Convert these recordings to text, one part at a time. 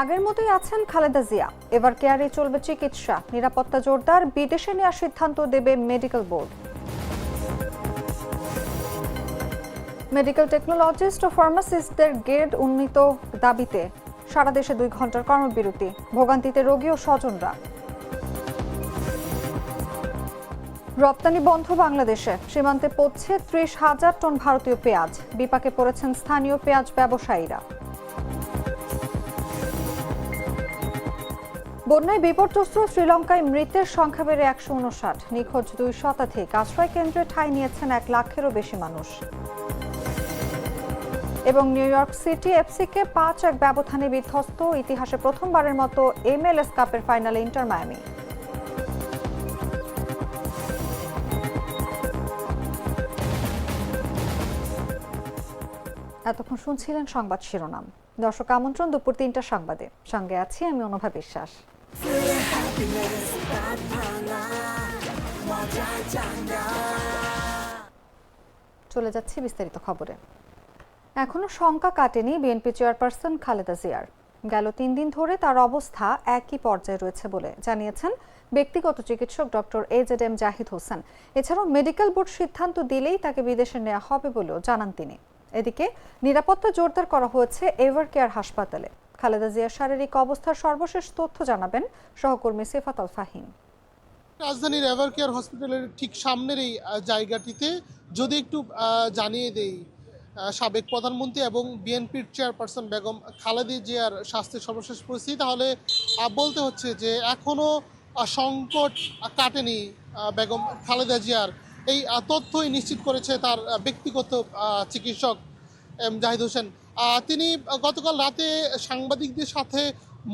আগের মতোই আছেন খালেদা জিয়া। এবার কেয়ারে চলবে চিকিৎসা। নিরাপত্তা জোরদার, বিদেশে নেওয়ার সিদ্ধান্ত দেবে মেডিকেল বোর্ড। মেডিকেল টেকনোলজিস্ট ও ফার্মাসিস্টদের গ্রেড উন্নীত দাবিতে সারা দেশে দুই ঘণ্টার কর্মবিরতি। ভোগান্তিতে রোগী ও স্বজনরা। রপ্তানি বন্ধ বাংলাদেশে। সীমান্তে পড়ছে ত্রিশ হাজার টন ভারতীয় পেঁয়াজ। বিপাকে পড়েছেন স্থানীয় পেঁয়াজ ব্যবসায়ীরা। বন্যায় বিপর্যস্ত শ্রীলঙ্কায় মৃতের সংখ্যা বেড়ে একশো উনষাট নিখোঁজ দুই শতাধিক। আশ্রয় কেন্দ্রে ঠাঁই নিয়েছেন এক লাখেরও বেশি মানুষ। এবং নিউ ইয়র্ক সিটি এফসিকে পাঁচ এক ব্যবধানে বিধ্বস্ত। ইতিহাসে প্রথমবারের মতো এমএলএস কাপের ফাইনালে ইন্টার মায়ামি। এতক্ষণ শুনছিলেন সংবাদ শিরোনাম। দর্শক আমন্ত্রণ দুপুর তিনটা সংবাদে। সঙ্গে আছি আমি অনুভা বিশ্বাস। চলে যাচ্ছি বিস্তারিত খবরে। এখনও শঙ্কা কাটেনি বিএনপি চেয়ারপারসন খালেদা জিয়ার। গেল তিন দিন ধরে তার অবস্থা একই পর্যায়ে রয়েছে বলে জানিয়েছেন ব্যক্তিগত চিকিৎসক doctor A Z M Zahid Hossain. এছাড়াও মেডিকেল বোর্ড সিদ্ধান্ত দিলেই তাকে বিদেশে নেওয়া হবে বলেও জানান তিনি। এদিকে নিরাপত্তা জোরদার করা হয়েছে এভার কেয়ার হাসপাতালে। খালেদা জিয়ার শারীরিক অবস্থার সর্বশেষ তথ্য জানাবেন সহকর্মী সেফাত আল ফাহিম। রাজধানীর এভার কেয়ার হসপিটালের ঠিক সামনের এই জায়গাটিতে যদি একটু জানিয়ে দেই সাবেক প্রধানমন্ত্রী এবং বিএনপির চেয়ারপারসন বেগম খালেদা জিয়ার স্বাস্থ্যের সর্বশেষ পরিস্থিতি, তাহলে বলতে হচ্ছে যে এখনও সংকট কাটেনি বেগম খালেদা জিয়ার। এই তথ্যই নিশ্চিত করেছে তার ব্যক্তিগত চিকিৎসক এম জাহিদ হোসেন। তিনি গতকাল রাতে সাংবাদিকদের সাথে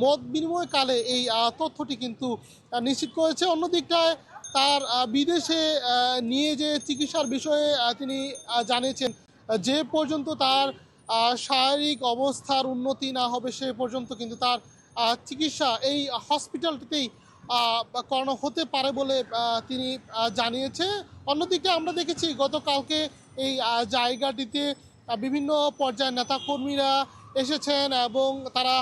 মত বিনিময় কালে এই তথ্যটি কিন্তু নিশ্চিত করেছে। অন্যদিকটায় তার বিদেশে নিয়ে যে চিকিৎসার বিষয়ে তিনি জানিয়েছেন, যে পর্যন্ত তার শারীরিক অবস্থার উন্নতি না হবে, সে পর্যন্ত কিন্তু তার চিকিৎসা এই হসপিটালটিতেই করানো হতে পারে বলে তিনি জানিয়েছে। অন্যদিকে আমরা দেখেছি, গতকালকে এই জায়গাটিতে বিভিন্ন পর্যায়ের নেতাকর্মীরা এসেছেন এবং তারা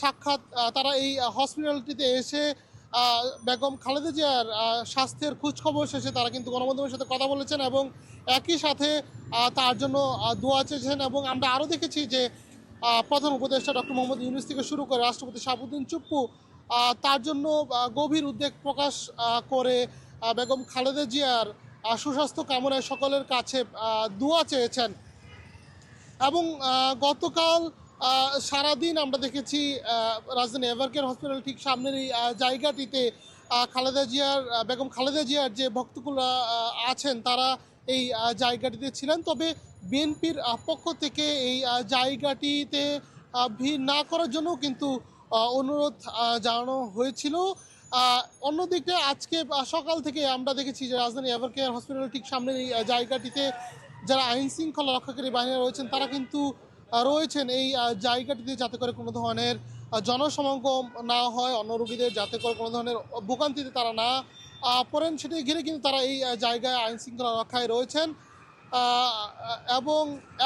সাক্ষাৎ তারা এই হসপিটালটিতে এসে বেগম খালেদা জিয়ার স্বাস্থ্যের খোঁজখবর শেষে তারা কিন্তু গণমাধ্যমের সাথে কথা বলেছেন এবং একই সাথে তার জন্য দোয়া চেয়েছেন এবং আমরা আরও দেখেছি যে প্রধান উপদেষ্টা ডক্টর মোহাম্মদ ইউনুস থেকে শুরু করে রাষ্ট্রপতি শাহাবুদ্দিন চুপ্পু তার জন্য গভীর উদ্বেগ প্রকাশ করে বেগম খালেদা জিয়ার সুস্বাস্থ্য কামনায় সকলের কাছে দোয়া চেয়েছেন। এবং গতকাল সারাদিন আমরা দেখেছি রাজধানী এভারকেয়ার হসপিটাল ঠিক সামনের এই জায়গাটিতে খালেদা জিয়ার বেগম খালেদা জিয়ার যে ভক্তকুলা আছেন, তারা এই জায়গাটিতে ছিলেন। তবে বিএনপির পক্ষ থেকে এই জায়গাটিতে ভিড় না করার জন্য কিন্তু অনুরোধ জানানো হয়েছিল। অন্যদিকে আজকে সকাল থেকে আমরা দেখেছি যে রাজধানী এভারকেয়ার হসপিটাল ঠিক সামনের এই জায়গাটিতে যারা আইন শৃঙ্খলা রক্ষাকারী বাহিনী রয়েছেন, তারা কিন্তু রয়েছেন এই জায়গাটিতে যাতে করে কোনো ধরনের জনসমাগম না হয়, অন্য রোগীদের যাতে করে কোনো ধরনের ভোগান্তিতে তারা না পড়েন। সেটি ঘিরে কিন্তু তারা এই জায়গায় আইন শৃঙ্খলা রক্ষায় রয়েছেন। এবং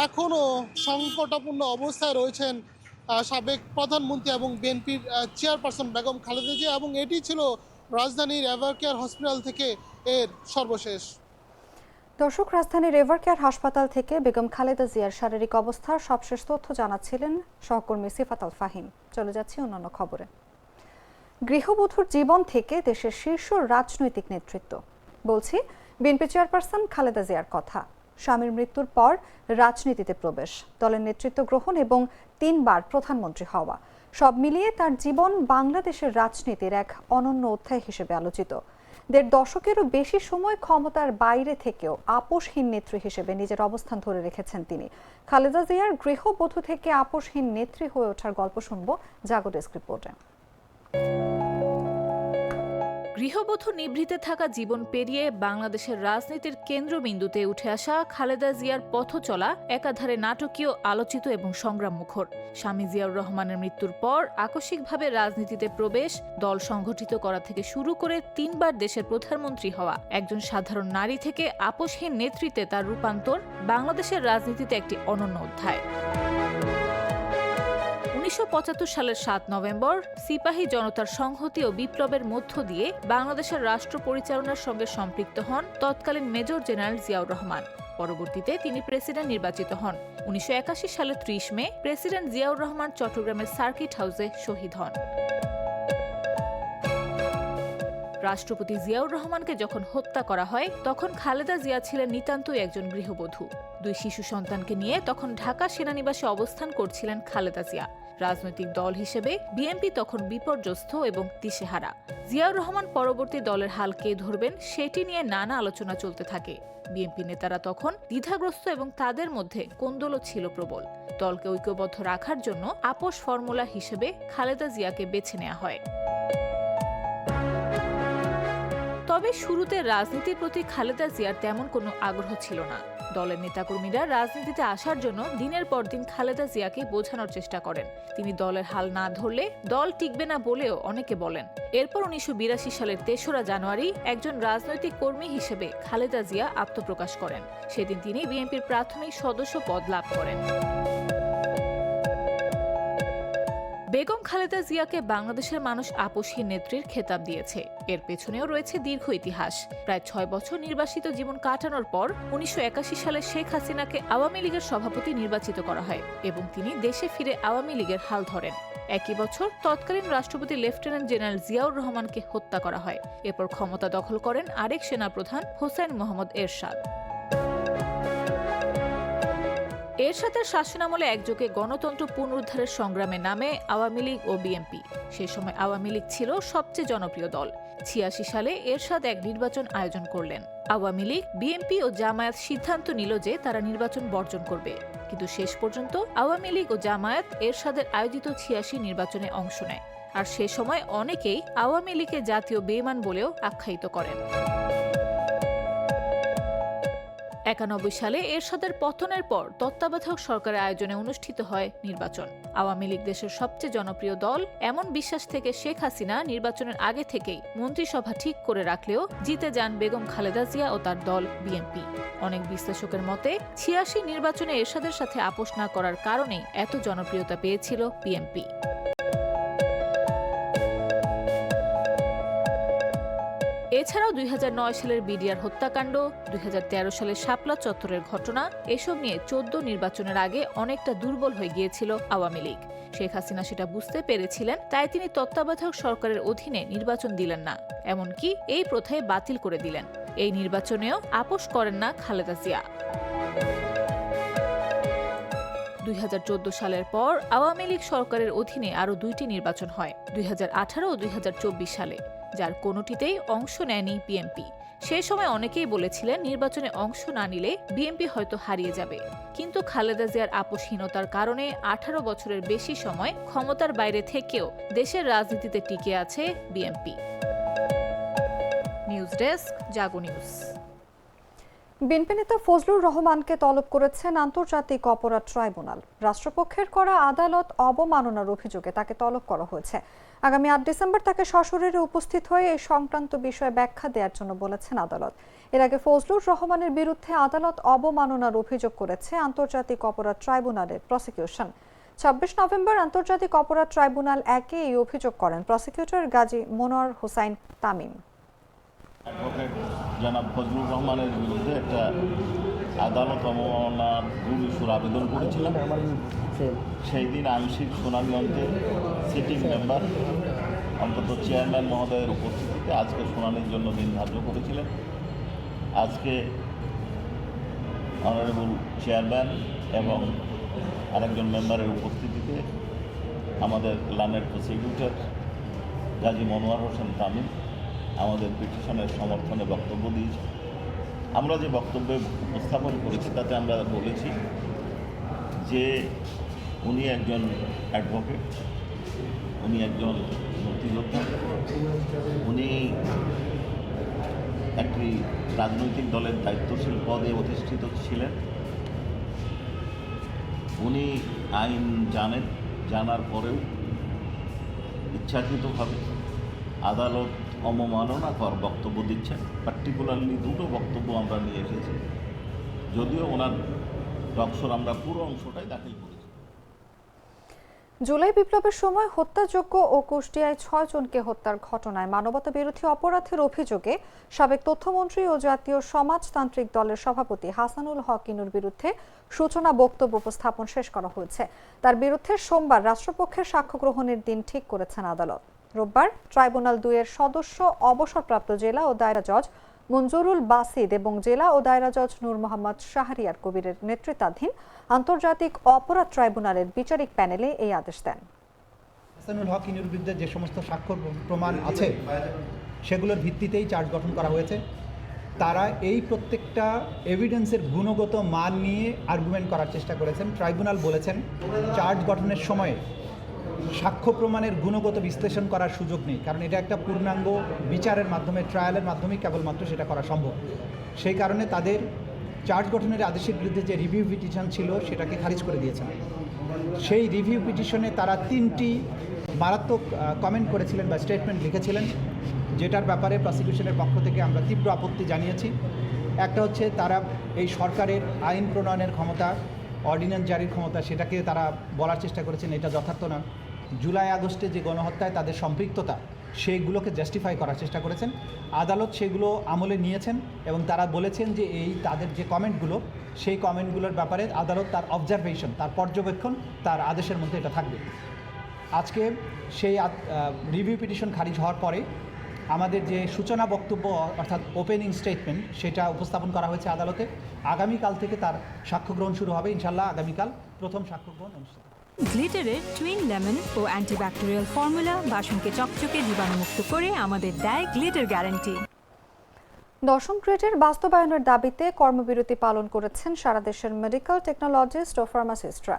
এখনও সংকটাপূর্ণ অবস্থায় রয়েছেন সাবেক প্রধানমন্ত্রী এবং বিএনপির চেয়ারপারসন বেগম খালেদা জিয়া। এবং এটি ছিল রাজধানীর এভারকেয়ার হসপিটাল থেকে এর সর্বশেষ দর্শক রাজধানী রেভার কেয়ার হাসপাতাল থেকে বেগম খালেদা জিয়ার শারীরিক অবস্থার সবশেষ তথ্য জানাচ্ছিলেন সহকর্মী সিফাত আল ফাহিম। চলে যাচ্ছি অন্যান্য খবরে। গৃহবধূর জীবন থেকে দেশের শীর্ষ রাজনৈতিক নেতৃত্ব। বলছি, বিএনপি চেয়ারপারসন খালেদা জিয়ার কথা। স্বামীর মৃত্যুর পর রাজনীতিতে প্রবেশ, দলের নেতৃত্ব গ্রহণ এবং তিনবার প্রধানমন্ত্রী হওয়া। সব মিলিয়ে তার জীবন বাংলাদেশের রাজনীতির এক অনন্য অধ্যায় হিসেবে আলোচিত। দেড় দশকেরও বেশি সময় ক্ষমতার বাইরে থেকেও আপোষহীন নেত্রী হিসেবে নিজের অবস্থান ধরে রেখেছেন তিনি। খালেদা জিয়ার গৃহবধূ থেকে আপোষহীন নেত্রী হয়ে ওঠার গল্প শুনব জাগো ডেস্ক রিপোর্টে। গৃহবধূ নিভৃতে থাকা জীবন পেরিয়ে বাংলাদেশের রাজনীতির কেন্দ্রবিন্দুতে উঠে আসা খালেদা জিয়ার পথ চলা একাধারে নাটকীয়, আলোচিত এবং সংগ্রাম মুখর স্বামী জিয়াউর রহমানের মৃত্যুর পর আকস্মিকভাবে রাজনীতিতে প্রবেশ, দল সংগঠিত করা থেকে শুরু করে তিনবার দেশের প্রধানমন্ত্রী হওয়া, একজন সাধারণ নারী থেকে আপোষহীন নেতৃত্বে তার রূপান্তর বাংলাদেশের রাজনীতিতে একটি অনন্য অধ্যায়। উনিশশো পঁচাত্তর সালের সাত নভেম্বর, সিপাহী জনতার সংহতি ও বিপ্লবের মধ্য দিয়ে বাংলাদেশের রাষ্ট্র পরিচালনার সঙ্গে সম্পৃক্ত হন তৎকালীন মেজর জেনারেল জিয়াউর রহমান। পরবর্তীতে তিনি প্রেসিডেন্ট নির্বাচিত হন। উনিশশো সালের ত্রিশ মে, প্রেসিডেন্ট জিয়াউর রহমান চট্টগ্রামের সার্কিট হাউসে শহীদ হন। রাষ্ট্রপতি জিয়াউর রহমানকে যখন হত্যা করা হয়, তখন খালেদা জিয়া ছিলেন নিতান্তই একজন গৃহবধূ। দুই শিশু সন্তানকে নিয়ে তখন ঢাকা সেনানিবাসে অবস্থান করছিলেন খালেদা জিয়া। রাজনৈতিক দল হিসেবে বিএনপি তখন বিপর্যস্ত এবং দিশেহারা। জিয়াউর রহমান পরবর্তী দলের হাল কে ধরবেন সেটি নিয়ে নানা আলোচনা চলতে থাকে। বিএনপি নেতারা তখন দ্বিধাগ্রস্ত এবং তাদের মধ্যে কোন্দলও ছিল প্রবল। দলকে ঐক্যবদ্ধ রাখার জন্য আপোষ ফর্মুলা হিসেবে খালেদা জিয়াকে বেছে নেওয়া হয়। তবে শুরুতে রাজনীতির প্রতি খালেদা জিয়ার তেমন কোনো আগ্রহ ছিল না। দলের নেতাকর্মীরা রাজনীতিতে আসার জন্য দিনের পর দিন খালেদা জিয়াকে বোঝানোর চেষ্টা করেন। তিনি দলের হাল না ধরলে দল টিকবে না বলেও অনেকে বলেন। এরপর উনিশশো বিরাশি সালের তেসরা জানুয়ারি একজন রাজনৈতিক কর্মী হিসেবে খালেদা জিয়া আত্মপ্রকাশ করেন। সেদিন তিনি বিএনপির প্রাথমিক সদস্য পদ লাভ করেন। বেগম খালেদা জিয়াকে বাংলাদেশের মানুষ আপসী নেত্রীর খেতাব দিয়েছে। এর পেছনেও রয়েছে দীর্ঘ ইতিহাস। প্রায় ছয় বছর নির্বাসিত জীবন কাটানোর পর উনিশশো একাশি সালে শেখ হাসিনাকে আওয়ামী লীগের সভাপতি নির্বাচিত করা হয় এবং তিনি দেশে ফিরে আওয়ামী লীগের হাল ধরেন। একই বছর তৎকালীন রাষ্ট্রপতি লেফটেন্যান্ট জেনারেল জিয়াউর রহমানকে হত্যা করা হয়। এরপর ক্ষমতা দখল করেন আরেক সেনাপ্রধান হোসেন মোহাম্মদ এরশাদ। এরশাদের শাসনামলে একযোগে গণতন্ত্র পুনরুদ্ধারের সংগ্রামে নামে আওয়ামী লীগ ও বিএনপি। সেই সময় আওয়ামী লীগ ছিল সবচেয়ে জনপ্রিয় দল। ছিয়াশি সালে এরশাদ এক নির্বাচন আয়োজন করলেন। আওয়ামী লীগ, বিএনপি ও জামায়াত সিদ্ধান্ত নিল যে তারা নির্বাচন বর্জন করবে। কিন্তু শেষ পর্যন্ত আওয়ামী লীগ ও জামায়াত এরশাদের আয়োজিত ছিয়াশি নির্বাচনে অংশ নেয়। আর সে সময় অনেকেই আওয়ামী লীগকে জাতীয় বেমান বলেও আখ্যায়িত করেন। একানব্বই সালে এরশাদের পতনের পর তত্ত্বাবধায়ক সরকারের আয়োজনে অনুষ্ঠিত হয় নির্বাচন। আওয়ামী লীগ দেশের সবচেয়ে জনপ্রিয় দল, এমন বিশ্বাস থেকে শেখ হাসিনা নির্বাচনের আগে থেকেই মন্ত্রিসভা ঠিক করে রাখলেও জিতে যান বেগম খালেদা জিয়া ও তার দল বিএনপি। অনেক বিশ্লেষকের মতে, ছিয়াশি নির্বাচনে এরশাদের সাথে আপোষ না করার কারণেই এত জনপ্রিয়তা পেয়েছিল বিএনপি। এছাড়াও দুই হাজার নয় সালের বিডিআর হত্যাকাণ্ড, দুই হাজার তেরো সালের শাপলা চত্বরের ঘটনা, এসব নিয়ে চোদ্দ নির্বাচনের আগে অনেকটা দুর্বল হয়ে গিয়েছিল আওয়ামী লীগ। শেখ হাসিনা সেটা বুঝতে পেরেছিলেন, তাই তিনি তত্ত্বাবধায়ক সরকারের অধীনে নির্বাচন দিলেন না, এমনকি এই প্রথায় বাতিল করে দিলেন। এই নির্বাচনেও আপোষ করেন না খালেদা জিয়া। দুই সালের পর আওয়ামী লীগ সরকারের অধীনে আরও দুইটি নির্বাচন হয়, দুই ও দুই সালে, যার কোনোটিতেই অংশ নেয়নি বিএনপি। সে সময় অনেকেই বলেছিলেন নির্বাচনে অংশ না নিলে বিএনপি হয়তো হারিয়ে যাবে। কিন্তু খালেদা জিয়ার আপোষহীনতার কারণে আঠারো বছরের বেশি সময় ক্ষমতার বাইরে থেকেও দেশের রাজনীতিতে টিকে আছে BNP. News desk, Jago news. BNP নেতা ফজলুর রহমানকে তলব করেছেন আন্তর্জাতিক অপরাধ ট্রাইব্যুনাল। রাষ্ট্রপক্ষের করা আদালত অবমাননার অভিযোগে তাকে তলব করা হয়েছে। আগামী আট ডিসেম্বর তাকে সশরীরে উপস্থিত হয়ে এই সংক্রান্ত বিষয়ে ব্যাখ্যা দেওয়ার জন্য বলেছেন আদালত। এর আগে ফজলুর রহমানের বিরুদ্ধে আদালত অবমাননার অভিযোগ করেছে আন্তর্জাতিক অপরাধ ট্রাইব্যুনালের প্রসিকিউশন। ছাব্বিশ নভেম্বর আন্তর্জাতিক অপরাধ ট্রাইব্যুনাল একে এই অভিযোগ করেন। প্রসিকিউটর গাজী মনোয়ার হোসাইন তামিম। অ্যাডভোকেট জনাব ফজলুর রহমানের বিরুদ্ধে একটা আদালত অবমাননার রুল আবেদন করেছিলাম সেই দিন আংশিক অন্তে সিটিং মেম্বার অন্তত চেয়ারম্যান মহোদয়ের উপস্থিতিতে আজকে শুনানির জন্য দিন ধার্য করেছিলেন। আজকে অনারেবল চেয়ারম্যান এবং আরেকজন মেম্বারের উপস্থিতিতে আমাদের লানের প্রসিকিউটর গাজী মনোয়ার হোসেন তামিম আমাদের পিটিশনের সমর্থনে বক্তব্য দিয়েছি। আমরা যে বক্তব্যে উপস্থাপন করেছি, তাতে আমরা বলেছি যে উনি একজন অ্যাডভোকেট, উনি একজন মুক্তিযোদ্ধা উনি একটি রাজনৈতিক দলের দায়িত্বশীল পদে অধিষ্ঠিত ছিলেন। উনি আইন জানেন, জানার পরেও ইচ্ছাকৃতভাবে আদালত অবমাননাকর বক্তব্য দিচ্ছেন। পার্টিকুলারলি দুটো বক্তব্য আমরা নিয়ে এসেছি। যদিও ওনার টকশোর আমরা পুরো অংশটাই দাখিল করেছি। জুলাই বিপ্লবের সময় হত্যাযোগ্য ও কুষ্টিয়ায় ছয় জনকে হত্যার ঘটনায় মানবতা বিরোধী অপরাধের অভিযোগে সাবেক তথ্যমন্ত্রী ও জাতীয় সমাজতান্ত্রিক দলের সভাপতি হাসানুল হক ইনুর বিরুদ্ধে সূচনা বক্তব্য উপস্থাপন শেষ করা হয়েছে। তার বিরুদ্ধে সোমবার রাষ্ট্রপক্ষের সাক্ষ্য গ্রহণের দিন ঠিক করেছেন আদালত। রোববার ট্রাইব্যুনাল দুইয়ের সদস্য, অবসরপ্রাপ্ত জেলা ও দায়রা জজ মঞ্জুরুল বাসিদ এবং জেলা ও দায়রা জজ নূর মোহাম্মদ শাহরিয়ার কবিরের নেতৃত্বাধীন আন্তর্জাতিক অপরাধ ট্রাইব্যুনালের বিচারিক প্যানেলে এই আদেশ দেন। হাসানুল হক ইনুর বিরুদ্ধে যে সমস্ত স্বাক্ষর প্রমাণ আছে, সেগুলোর ভিত্তিতেই চার্জ গঠন করা হয়েছে। তারা এই প্রত্যেকটা এভিডেন্সের গুণগত মান নিয়ে আর্গুমেন্ট করার চেষ্টা করেছেন। ট্রাইব্যুনাল বলেছেন, চার্জ গঠনের সময় সাক্ষ্য প্রমাণের গুণগত বিশ্লেষণ করার সুযোগ নেই, কারণ এটা একটা পূর্ণাঙ্গ বিচারের মাধ্যমে ট্রায়ালের মাধ্যমে কেবলমাত্র সেটা করা সম্ভব। সেই কারণে তাদের চার্জ গঠনের আদেশের বিরুদ্ধে যে রিভিউ পিটিশন ছিল, সেটাকে খারিজ করে দিয়েছেন। সেই রিভিউ পিটিশনে তারা তিনটি মারাত্মক কমেন্ট করেছিলেন বা স্টেটমেন্ট লিখেছিলেন, যেটার ব্যাপারে প্রসিকিউশনের পক্ষ থেকে আমরা তীব্র আপত্তি জানিয়েছি। একটা হচ্ছে তারা এই সরকারের আইন প্রণয়নের ক্ষমতা অর্ডিন্যান্স জারির ক্ষমতা, সেটাকে তারা বলার চেষ্টা করেছেন, এটা যথার্থ না। জুলাই, আগস্টে যে গণহত্যায় তাদের সম্পৃক্ততা, সেইগুলোকে জাস্টিফাই করার চেষ্টা করেছেন। আদালত সেগুলো আমলে নিয়েছেন এবং তারা বলেছেন যে এই তাদের যে কমেন্টগুলো, সেই কমেন্টগুলোর ব্যাপারে আদালত তার অবজারভেশন তার পর্যবেক্ষণ, তার আদেশের মধ্যে এটা থাকবে। আজকে সেই রিভিউ পিটিশন খারিজ হওয়ার পরে আমাদের যে সূচনা বক্তব্য, অর্থাৎ ওপেনিং স্টেটমেন্ট সেটা উপস্থাপন করা হয়েছে আদালতে। আগামীকাল থেকে তার সাক্ষ্যগ্রহণ শুরু হবে ইনশাল্লাহ আগামীকাল প্রথম সাক্ষ্যগ্রহণ অনুষ্ঠিত। গ্লিটারের টুইন লেমন ও অ্যান্টিব্যাকটেরিয়াল ফর্মুলা বাসনকে চকচকে জীবাণুমুক্ত করে আমাদের দেয় গ্লিটার গ্যারান্টি দশম গ্রেডের বাস্তবায়নের দাবিতে কর্মবিরতি পালন করেছেন সারা দেশের মেডিকেল টেকনোলজিস্ট ও ফার্মাসিস্টরা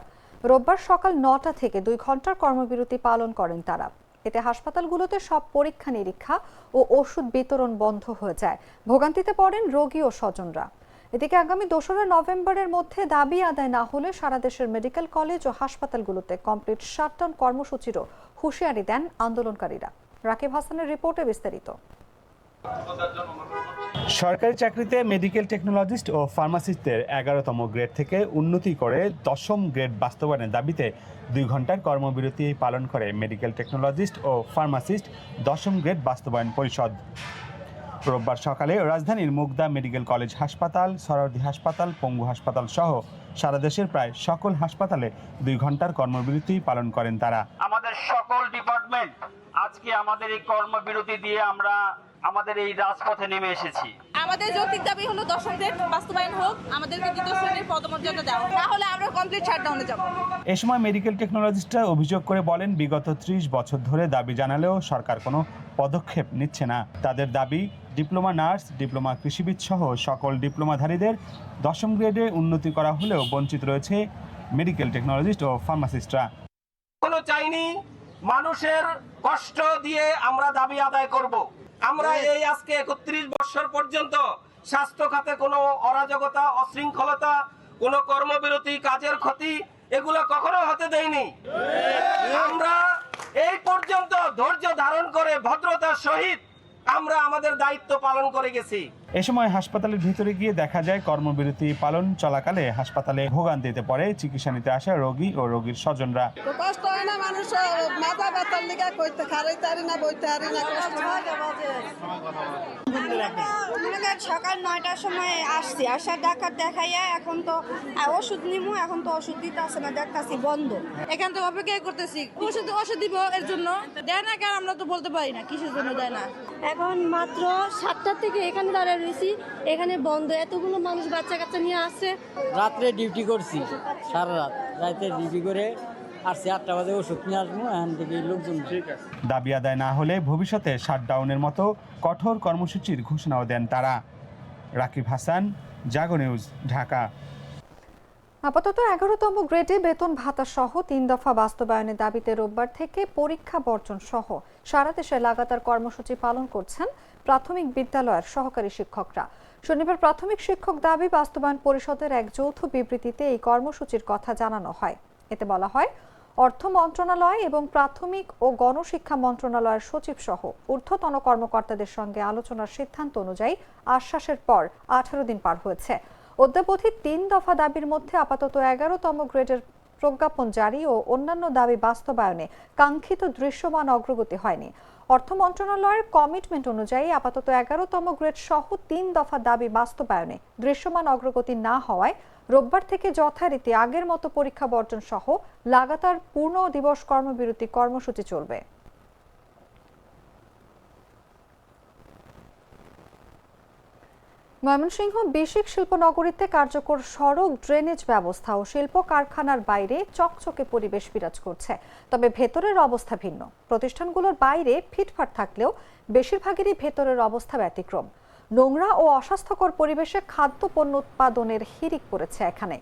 রোববার সকাল নটা থেকে দুই ঘণ্টার কর্মবিরতি পালন করেন তারা। এতে হাসপাতালগুলোতে সব পরীক্ষা নিরীক্ষা ও ওষুধ বিতরণ বন্ধ হয়ে যায়। ভোগান্তিতে পড়েন রোগী ও স্বজনরা। এদিকে আগামী দোসরা নভেম্বরের মধ্যে দাবি আদায় না হলে সারা দেশের মেডিকেল কলেজ ও হাসপাতালগুলোতে কমপ্লিট শাটডাউন কর্মসূচিরও হুঁশিয়ারি দেন আন্দোলনকারীরা। রাকিব হাসানের রিপোর্টে বিস্তারিত। সরকারি চাকরিতে মেডিকেল টেকনোলজিস্ট ও ফার্মাসিস্টদের এগারোতম গ্রেড থেকে উন্নতি করে দশম গ্রেড বাস্তবায়নের দাবিতে দুই ঘণ্টার কর্মবিরতি পালন করে মেডিকেল টেকনোলজিস্ট ও ফার্মাসিস্ট দশম গ্রেড বাস্তবায়ন পরিষদ। রোববার সকালে রাজধানীর মুগদা মেডিকেল কলেজ হাসপাতাল সরদি হাসপাতাল, পঙ্গু হাসপাতাল সহ সারা দেশের প্রায় সকল হাসপাতালে দুই ঘণ্টার কর্মবিরতি পালন করেন তারা। আমাদের সকল ডিপার্টমেন্ট আজকে আমাদের এই কর্মবিরতি দিয়ে আমরা আমাদের এই রাজপথে নেমে এসেছি। আমাদের যৌক্তিক দাবি হলো দশম গ্রেড বাস্তবায়ন হোক আমাদেরকে দ্বিতীয় শ্রেণির পদমর্যাদা দেওয়া হোক। না হলে আমরা কমপ্লিট শাটডাউনে যাব। এ সময় মেডিকেল টেকনোলজিস্টরা অভিযোগ করে বলেন বিগত ত্রিশ বছর ধরে দাবি জানালেও সরকার কোনো পদক্ষেপ নিচ্ছে না। তাদের দাবি ডিপ্লোমা নার্স ডিপ্লোমা কৃষিবিদ সহ সকল ডিপ্লোমাধারীদের দশম গ্রেডে উন্নতি করা হলেও বঞ্চিত রয়েছে মেডিকেল টেকনোলজিস্ট ও ফার্মাসিস্টরা কোনো চাইনি মানুষের কষ্ট দিয়ে আমরা দাবি আদায় করব। আমরা এই আজকে একত্রিশ বছর পর্যন্ত স্বাস্থ্য খাতে কোনো অরাজকতা অশৃঙ্খলতা কোনো কর্মবিরতি কাজের ক্ষতি এগুলো কখনো হতে দেয়নি। আমরা এই পর্যন্ত ধৈর্য ধারণ করে ভদ্রতার সহিত আমরা আমাদের দায়িত্ব পালন করে গেছি। এ সময় হাসপাতালের ভিতরে গিয়ে দেখা যায় কর্মবিরতি পালন চলাকালে হাসপাতালে ভোগান্তিতে পড়ে চিকিৎসা নিতে আসা রোগী ও রোগীর স্বজনরা। তো কষ্ট হয় না মানুষ মাথা ব্যথার লিগা কইতে খারাইতে পারি না বইতে পারি না কষ্ট হয়। সকাল নয়টার সময় আসছি আসার ডাক্তার দেখাইয়া এখন তো ওষুধ নিমু এখন তো ওষুধ দিতে আসে না দেখতাছি বন্ধ। এখান থেকে অপেক্ষা করতেছি ওষুধ ওষুধ দিব এর জন্য দেয় না কেন আমরা তো বলতে পারি না কিসের জন্য দেয় না? এখন মাত্র সাতটা থেকে এখানে দাঁড়ায় রয়েছি। এখানে বন্ধ। এতগুলো মানুষ বাচ্চা কাচ্চা নিয়ে আসছে। রাত্রে ডিউটি করছি সারা রাত রাতে ডিউটি করে আসছি আটটা বাজে ওষুধ নিয়ে আসব এখান থেকে লোকজন। দাবি আদায় না হলে ভবিষ্যতে শাটডাউনের মতো কঠোর কর্মসূচির ঘোষণাও দেন তারা। রাকিব হাসান জাগো নিউজ ঢাকা। আপাতত এগারোতম গ্রেডে বেতন ভাতা সহ তিন দফা বাস্তবায়নের দাবিতে রোববার থেকে পরীক্ষা বর্জন সহ সারা দেশে লাগাতার কর্মসূচি পালন করছেন প্রাথমিক বিদ্যালয়ের সহকারী শিক্ষকরা। শনিবার প্রাথমিক শিক্ষক দাবি বাস্তবায়ন পরিষদের এক যৌথ বিবৃতিতে এই কর্মসূচির কথা জানানো হয়। এতে বলা হয়, অর্থ মন্ত্রণালয় এবং প্রাথমিক ও গণশিক্ষা মন্ত্রণালয়ের সচিব সহ ঊর্ধ্বতন কর্মকর্তাদের সঙ্গে আলোচনার সিদ্ধান্ত অনুযায়ী আশ্বাসের পর আঠারো দিন পার হয়েছে। অদ্যাবধি তিন দফা দাবির মধ্যে আপাতত এগারোতম গ্রেডের প্রজ্ঞাপন জারি ও অন্যান্য দাবি বাস্তবায়নে কাঙ্ক্ষিত দৃশ্যমান অগ্রগতি হয়নি। অর্থ মন্ত্রণালয়ের কমিটমেন্ট অনুযায়ী আপাতত এগারোতম গ্রেড সহ তিন দফা দাবি বাস্তবায়নে দৃশ্যমান অগ্রগতি না হওয়ায় রোববার থেকে যথারীতি আগের মতো পরীক্ষা বর্জন সহ লাগাতার পূর্ণ দিবস কর্মবিরতি কর্মসূচি চলবে। ময়মনসিংহ বেসিক শিল্পনগরীতে কার্যকর সড়ক ড্রেনেজ ব্যবস্থা ও শিল্প কারখানার বাইরে চকচকে পরিবেশ বিরাজ করছে। তবে ভেতরের অবস্থা ভিন্ন। প্রতিষ্ঠানগুলোর বাইরে ফিটফাট থাকলেও বেশিরভাগেরই ভেতরের অবস্থা ব্যতিক্রম। নোংরা ও অস্বাস্থ্যকর পরিবেশে খাদ্য পণ্য উৎপাদনের হিরিক পড়েছে এখানে।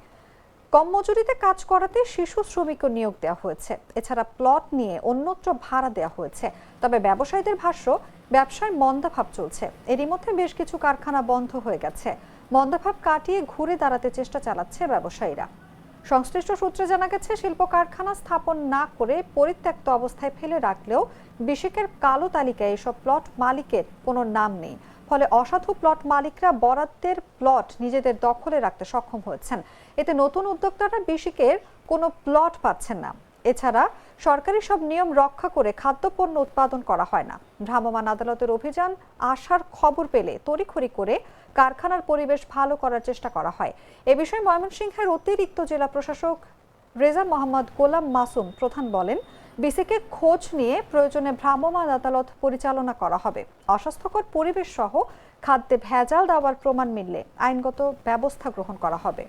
কম মজুরিতে কাজ করাতে শিশু শ্রমিকও নিয়োগ দেওয়া হয়েছে। এছাড়া প্লট নিয়ে অন্যত্র ভাড়া দেওয়া হয়েছে। তবে ব্যবসায়ীদের ভাষ্য, ব্যবসায় মন্দাভাব চলছে। এরই মধ্যে বেশ কিছু কারখানা বন্ধ হয়ে গেছে। মন্দাভাব কাটিয়ে ঘুরে দাঁড়াতে চেষ্টা চালাচ্ছে ব্যবসায়ীরা। সংশ্লিষ্ট সূত্রে জানা গেছে, শিল্প কারখানা স্থাপন না করে পরিত্যক্ত অবস্থায় ফেলে রাখলেও বিশেকের কালো তালিকায় এসব প্লট মালিকের কোনো নাম নেই। ফলে অসাধু প্লট মালিকরা বরাদ্দের প্লট নিজেদের দখলে রাখতে সক্ষম হয়েছেন। এতে নতুন উদ্যোক্তারা বিশেকের কোনো প্লট পাচ্ছেন না। এছাড়া সরকারি সব নিয়ম রক্ষা করে খাদ্যপণ্য উৎপাদন করা হয় না। ভ্রাম্যমাণ আদালতের অভিযান আসার খবর পেলে তড়িঘড়ি করে কারখানার পরিবেশ ভালো করার চেষ্টা করা হয়। এ বিষয়ে ময়মনসিংহের অতিরিক্ত জেলা প্রশাসক রেজা মোহাম্মদ গোলাম মাসুম প্রধান বলেন বিসিকে খোঁজ নিয়ে প্রয়োজনে ভ্রাম্যমাণ আদালত পরিচালনা করা হবে। অস্বাস্থ্যকর পরিবেশ সহ খাদ্যে ভেজাল দেওয়ার প্রমাণ মিললে আইনগত ব্যবস্থা গ্রহণ করা হবে।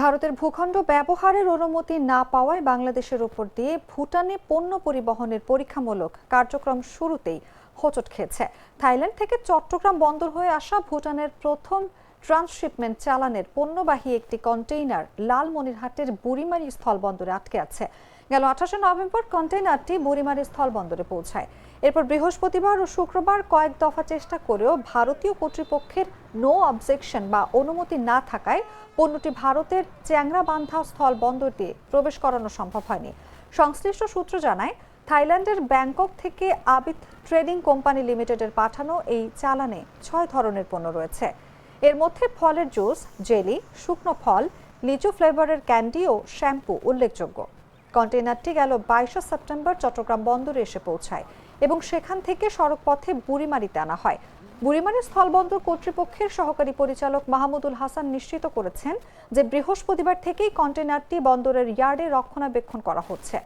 ভারতের ভূখণ্ড ব্যবহারের অনুমতি না পাওয়ায় বাংলাদেশের উপর দিয়ে ভুটানে পণ্য পরিবহনের পরীক্ষামূলক কার্যক্রম শুরুতেই হোঁচট খেয়েছে। থাইল্যান্ড থেকে চট্টগ্রাম বন্দর হয়ে আসা ভুটানের প্রথম ট্রান্সশিপমেন্ট চালানের পণ্যবাহী একটি কন্টেইনার লালমনিরহাটের বুড়িমারি স্থলবন্দরে আটকে আছে। গেল আঠাশে নভেম্বর কন্টেইনারটি বুড়িমারি স্থলবন্দরে পৌঁছায়। এরপর বৃহস্পতিবার ও শুক্রবার কয়েক দফা চেষ্টা করেও ভারতীয় কর্তৃপক্ষের নো অবজেকশন বা অনুমতি না থাকায় পণ্যটি ভারতের চ্যাংরাবান্ধা স্থল বন্দর দিয়ে প্রবেশ করানো সম্ভব হয়নি। সংশ্লিষ্ট সূত্র জানায়, থাইল্যান্ডের ব্যাংকক থেকে আবিদ ট্রেডিং কোম্পানি লিমিটেডের পাঠানো এই চালানে ছয় ধরনের পণ্য রয়েছে। এর মধ্যে ফলের জুস, জেলি, শুকনো ফল, লিচু ফ্লেভারের ক্যান্ডি ও শ্যাম্পু উল্লেখযোগ্য। কন্টেইনারটি গেল বাইশে সেপ্টেম্বর চট্টগ্রাম বন্দরে এসে পৌঁছায় এবং সেখান থেকে সড়ক পথে বুড়িমারিতে আনা হয়। বুড়িমারি স্থলবন্দর কর্তৃপক্ষের সহকারী পরিচালক মাহমুদুল হাসান নিশ্চিত করেছেন যে বৃহস্পতিবার থেকেই কন্টেনারটি বন্দরের ইয়ার্ডে রক্ষণাবেক্ষণ করা হচ্ছে।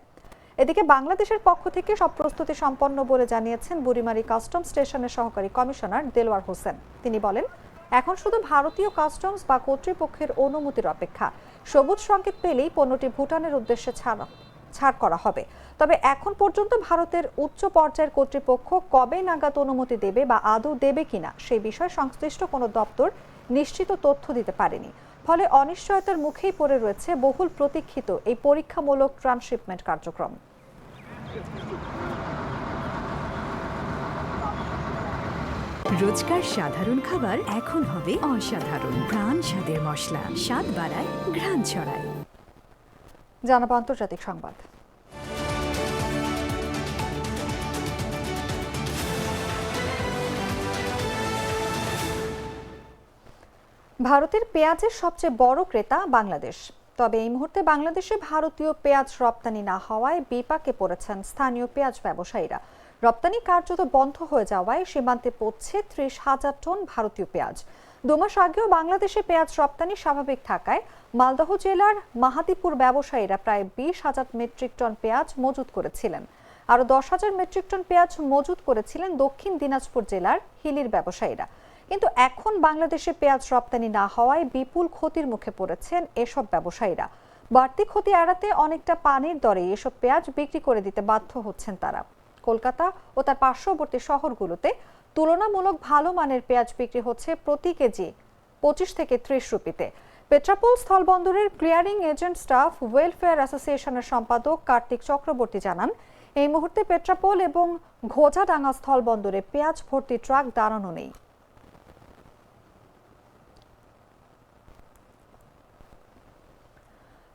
এদিকে বাংলাদেশের পক্ষ থেকে সব প্রস্তুতি সম্পন্ন বলে জানিয়েছেন বুড়িমারি কাস্টম স্টেশনের সহকারী কমিশনার দেলোয়ার হোসেন। তিনি বলেন, এখন শুধু ভারতীয় কাস্টমস বা কর্তৃপক্ষের অনুমতির অপেক্ষা। সবুজ সংকেত পেলেই পণ্যটি ভুটানের উদ্দেশ্যে ছাড়া ছাড় করা হবে। তবে এখন পর্যন্ত ভারতের উচ্চ পর্যায়ের কর্তৃপক্ষ কবে নাগাদ অনুমতি দেবে বা আদৌ দেবে কিনা, সেই বিষয়ে সংশ্লিষ্ট কোনো দপ্তর নিশ্চিত তথ্য দিতে পারেনি। ফলে অনিশ্চয়তার মুখেই পড়ে রয়েছে বহুল প্রতীক্ষিত এই পরীক্ষামূলক ট্রান্সশিপমেন্ট কার্যক্রম। রোজকার সাধারণ খাবার এখন হবে অসাধারণ। প্রাণ স্বাদের মশলা, স্বাদ বাড়ায়, ঘ্রাণ ছড়ায়। জানাব আন্তর্জাতিক সংবাদ। ভারতের পেঁয়াজের সবচেয়ে বড় ক্রেতা বাংলাদেশ। তবে এই মুহূর্তে বাংলাদেশে ভারতীয় পেঁয়াজ রপ্তানি না হওয়ায় বিপাকে পড়েছেন স্থানীয় পেঁয়াজ ব্যবসায়ীরা। রপ্তানি কার্যত বন্ধ হয়ে যাওয়ায় সীমান্তে পড়ছে ত্রিশ হাজার টন ভারতীয় পেঁয়াজ। দুমাস আগেও বাংলাদেশে পেঁয়াজ রপ্তানি স্বাভাবিক থাকায় মালদহ জেলার মাহাতিপুর ব্যবসায়ীরা প্রায় বিশ হাজার মেট্রিক টন পেঁয়াজ মজুত করেছিলেন। আরও দশ হাজার মেট্রিক টন পেঁয়াজ মজুত করেছিলেন দক্ষিণ দিনাজপুর জেলার হিলির ব্যবসায়ীরা। কিন্তু এখন বাংলাদেশে পেঁয়াজ রপ্তানি না হওয়ায় বিপুল ক্ষতির মুখে পড়েছেন এসব ব্যবসায়ীরা। বাড়তি ক্ষতি এড়াতে অনেকটা পানির দরে এসব পেঁয়াজ বিক্রি করে দিতে বাধ্য হচ্ছেন তারা। কলকাতা ও তার পার্শ্ববর্তী শহরগুলোতে তুলনামূলক ভালো মানের পেঁয়াজ বিক্রি হচ্ছে প্রতি কেজি পঁচিশ থেকে ত্রিশ রুপিতে। পেট্রাপোল স্থলবন্দরের ক্লিয়ারিং এজেন্ট স্টাফ ওয়েলফেয়ার অ্যাসোসিয়েশনের সম্পাদক কার্তিক চক্রবর্তী জানান, এই মুহূর্তে পেট্রাপোল এবং ঘোজাডাঙ্গা স্থলবন্দরে পেঁয়াজ ভর্তি ট্রাক দাঁড়ানো নেই।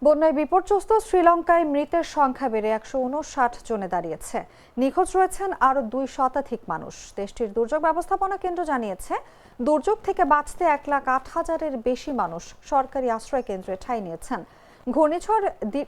বন্যায় বিপর্যস্ত শ্রীলঙ্কায় মৃতের সংখ্যা বেড়ে একশো উনষাট জনে দাঁড়িয়েছে। নিখোঁজ রয়েছেন আরও দুই শতাধিক মানুষ। দেশটির দুর্যোগ ব্যবস্থাপনা কেন্দ্র জানিয়েছে, দুর্যোগ থেকে বাঁচতে এক লাখ আট হাজারের বেশি মানুষ সরকারি আশ্রয় কেন্দ্রে ঠাঁই নিয়েছেন। ঘূর্ণিঝড় দি-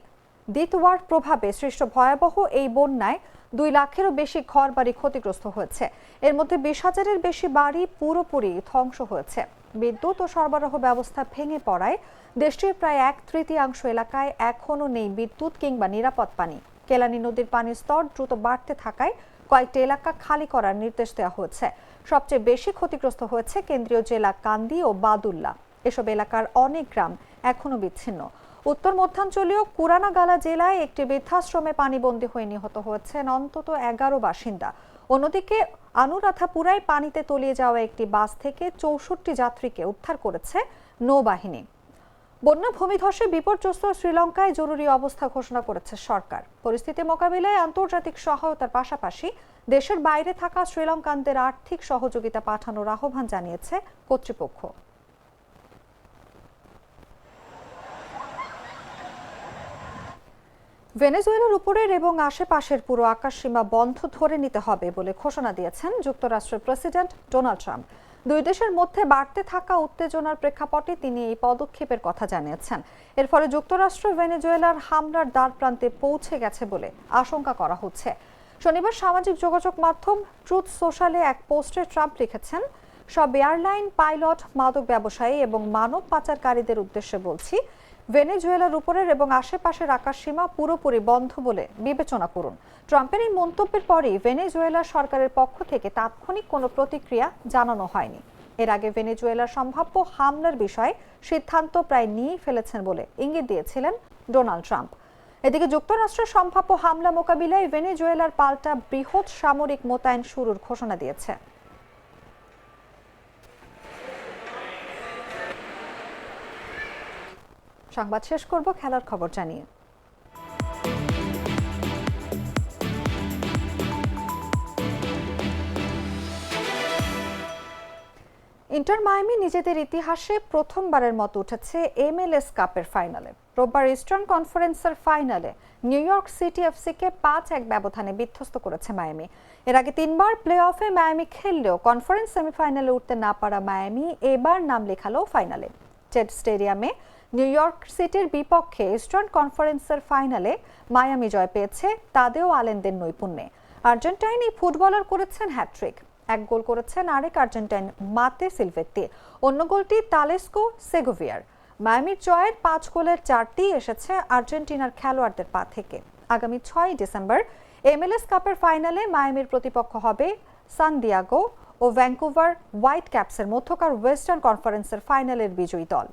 দিতওয়ার প্রভাবে সৃষ্ট ভয়াবহ এই বন্যায় দুই লাখেরও বেশি ঘরবাড়ি ক্ষতিগ্রস্ত হয়েছে। এর মধ্যে বিশ হাজারের বেশি বাড়ি পুরোপুরি ধ্বংস হয়েছে। বিদ্যুৎ ও সরবরাহ ব্যবস্থা ভেঙে পড়ায় দেশটির প্রায় এক তৃতীয়াংশ এলাকায় এখনও নেই বিদ্যুৎ কিংবা নিরাপদ পানি। কেলানি নদীর পানির স্তর দ্রুত বাড়তে থাকায় কয়েকটি এলাকা খালি করার নির্দেশ দেওয়া হয়েছে। সবচেয়ে বেশি ক্ষতিগ্রস্ত হয়েছে কেন্দ্রীয় জেলা কান্দি ও বাদুল্লা। এসব এলাকার অনেক গ্রাম এখনও বিচ্ছিন্ন। উত্তর মধ্যাঞ্চলীয় কুরানাগালা জেলায় একটি বৃদ্ধাশ্রমে পানিবন্দী হয়ে নিহত হয়েছেন অন্তত এগারো বাসিন্দা। অন্যদিকে আনুরাধাপুরায় পানিতে তলিয়ে যাওয়া একটি বাস থেকে চৌষট্টি যাত্রীকে উদ্ধার করেছে নৌবাহিনী। বন্যা ভূমিধসে বিপর্যস্ত শ্রীলঙ্কায় জরুরি অবস্থা ঘোষণা করেছে সরকার। পরিস্থিতি মোকাবিলায় আন্তর্জাতিক সহায়তার পাশাপাশি দেশের বাইরে থাকা শ্রীলঙ্কানদের আর্থিক সহযোগিতা পাঠানোর আহ্বান জানিয়েছে কর্তৃপক্ষ। ভেনেজুয়েলার উপরের এবং আশেপাশের পুরো আকাশসীমা বন্ধ ধরে নিতে হবে বলে ঘোষণা দিয়েছেন যুক্তরাষ্ট্রের প্রেসিডেন্ট ডোনাল্ড ট্রাম্প। দুই দেশের মধ্যে বাড়তে থাকা উত্তেজনার প্রেক্ষাপটে তিনি এই পদক্ষেপের কথা জানিয়েছেন। এর ফলে যুক্তরাষ্ট্র ভেনেজুয়েলার হামলার দ্বার প্রান্তে পৌঁছে গেছে বলে আশঙ্কা করা হচ্ছে। শনিবার সামাজিক যোগাযোগ মাধ্যম ট্রুথ সোশ্যালে এক পোস্টে ট্রাম্প লিখেছেন, সব এয়ারলাইন, পাইলট, মাদক ব্যবসায়ী এবং মানব পাচারকারীদের উদ্দেশ্যে বলছি ভেনেজুয়েলার উপরের এবং আশেপাশের আকাশসীমা পুরোপুরি বন্ধ বলে বিবেচনা করুন। ট্রাম্পের এই মন্তব্যের পরেই ভেনেজুয়েলা সরকারের পক্ষ থেকে তাৎক্ষণিক কোনো প্রতিক্রিয়া জানানো হয়নি। এর আগে ভেনেজুয়েলার সম্ভাব্য হামলার বিষয়ে সিদ্ধান্ত প্রায় নিয়েই ফেলেছেন বলে ইঙ্গিত দিয়েছিলেন ডোনাল্ড ট্রাম্প। এদিকে যুক্তরাষ্ট্রের সম্ভাব্য হামলা মোকাবিলায় ভেনেজুয়েলার পাল্টা বৃহৎ সামরিক মোতায়েন শুরুর ঘোষণা দিয়েছে। সংবাদ শেষ করব, খেলার খবর জানিয়ে। ইন্টার মায়ামি নিজেদের ইতিহাসে প্রথমবারের মতো উঠেছে এমএলএস কাপের ফাইনালে। রোববার ইস্টার্ন কনফারেন্সের ফাইনালে নিউ ইয়র্ক সিটি এফসিকে পাঁচ এক ব্যবধানে বিধ্বস্ত করেছে মায়ামি। এর আগে তিনবার প্লে অফে মায়ামি খেললেও কনফারেন্স সেমিফাইনালে উঠতে না পারা মায়ামি এবার নাম লেখালো ফাইনালে। টেড স্টেডিয়ামে নিউ ইয়র্ক সিটির বিপক্ষে ইস্টার্ন কনফারেন্সের ফাইনালে মায়ামি জয় পেয়েছে তাদেও আলেনদের নৈপুণ্যে। আর্জেন্টাইন এই ফুটবলার করেছেন হ্যাট্রিক এক গোল করেছেন আরেক আর্জেন্টাইন মাতে সিলভেত্তি। অন্য গোলটি তালেস্কো সেগোভিয়ার। মায়ামির জয়ের পাঁচ গোলের চারটি এসেছে আর্জেন্টিনার খেলোয়াড়দের পা থেকে। আগামী ছয় ডিসেম্বর এমএলএস কাপের ফাইনালে মায়ামির প্রতিপক্ষ হবে সান দিয়াগো ও ভ্যাঙ্কুভার হোয়াইট ক্যাপসের মধ্যকার ওয়েস্টার্ন কনফারেন্সের ফাইনালের বিজয়ী দল।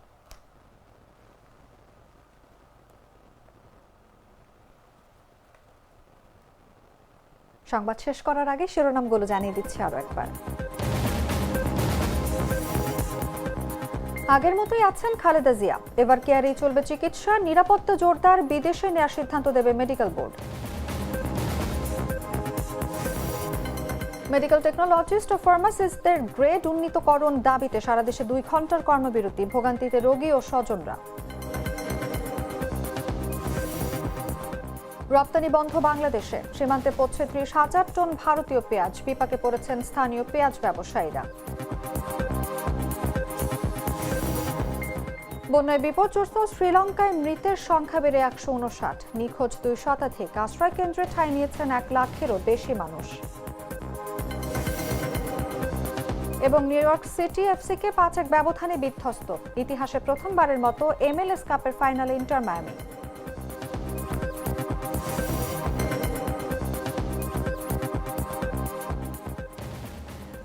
সংবাদ শেষ করার আগে শিরোনামগুলো জানিয়ে দিচ্ছি আরও একবার। আগের মতোই আছেন খালেদা জিয়া। এবার কেয়ারেই চলবে চিকিৎসা? নিরাপত্তা জোরদার, বিদেশে নেওয়ার সিদ্ধান্ত দেবে মেডিকেল বোর্ড। মেডিকেল টেকনোলজিস্ট ও ফার্মাসিস্টদের গ্রেড উন্নীতকরণ দাবিতে সারা দেশে দুই ঘণ্টার কর্মবিরতি, ভোগান্তিতে রোগী ও স্বজনরা। রপ্তানি বন্ধ বাংলাদেশে। সীমান্তে পড়ছে ত্রিশ হাজার টন ভারতীয় পেঁয়াজ। বিপাকে পড়েছেন স্থানীয় পেঁয়াজ ব্যবসায়ীরা। বন্যায় বিপর্যস্ত শ্রীলঙ্কায় মৃতের সংখ্যা বেড়ে একশো উনষাট। নিখোঁজ দুই শতাধিক। আশ্রয় কেন্দ্রে ঠাঁই নিয়েছেন এক লাখেরও বেশি মানুষ। এবং নিউ ইয়র্ক সিটি এফসিকে পাঁচ এক ব্যবধানে বিধ্বস্ত। ইতিহাসে প্রথমবারের মতো এমএলএস কাপের ফাইনালে ইন্টার মায়ামি।